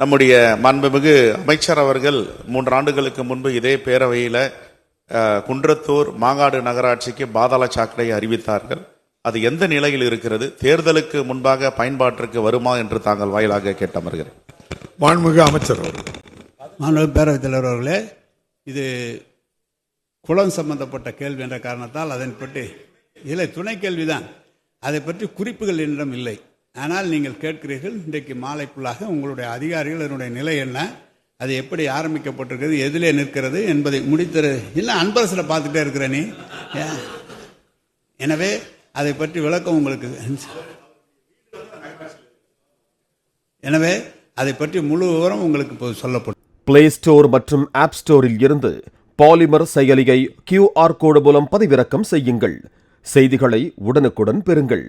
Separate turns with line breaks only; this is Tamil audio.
நம்முடைய மாண்புமிகு அமைச்சர் அவர்கள் மூன்று ஆண்டுகளுக்கு முன்பு இதே பேரவையில் குன்றத்தூர் மாங்காடு நகராட்சிக்கு பாதாள சாக்கடை அறிவித்தார்கள். அது எந்த நிலையில் இருக்கிறது? தேர்தலுக்கு முன்பாக பயன்பாட்டிற்கு வருமா என்று தாங்கள் வாயிலாக கேட்டமர்கிறேன்.
மாண்புமிகு அமைச்சர் அவர்கள்.
மாண்பு பேரவைத் தலைவர் அவர்களே இது குளம் சம்பந்தப்பட்ட கேள்வி என்ற காரணத்தால் அதனை பற்றி இல்லை துணை கேள்விதான். அதை பற்றி குறிப்புகள் என்னிடம் இல்லை. ஆனால் நீங்கள் கேட்கிறீர்கள் இன்றைக்கு மாலைக்குள்ளாக உங்களுடைய அதிகாரிகள் அதனுடைய நிலை என்ன அது எப்படி ஆரம்பிக்கப்பட்டிருக்கிறது எதிலே நிற்கிறது என்பதை முடித்தரு இல்லை அன்பரசில் பார்த்துட்டே இருக்கிற நீ. ஏன்? எனவே அதை பற்றி விளக்கம் உங்களுக்கு. எனவே அதை பற்றி முழு விவரம் உங்களுக்கு இப்போது சொல்லப்படும்.
பிளே ஸ்டோர் மற்றும் ஆப் ஸ்டோரில் இருந்து பாலிமர் செயலியை கியூஆர் கோடு மூலம் பதிவிறக்கம் செய்யுங்கள். செய்திகளை உடனுக்குடன் பெறுங்கள்.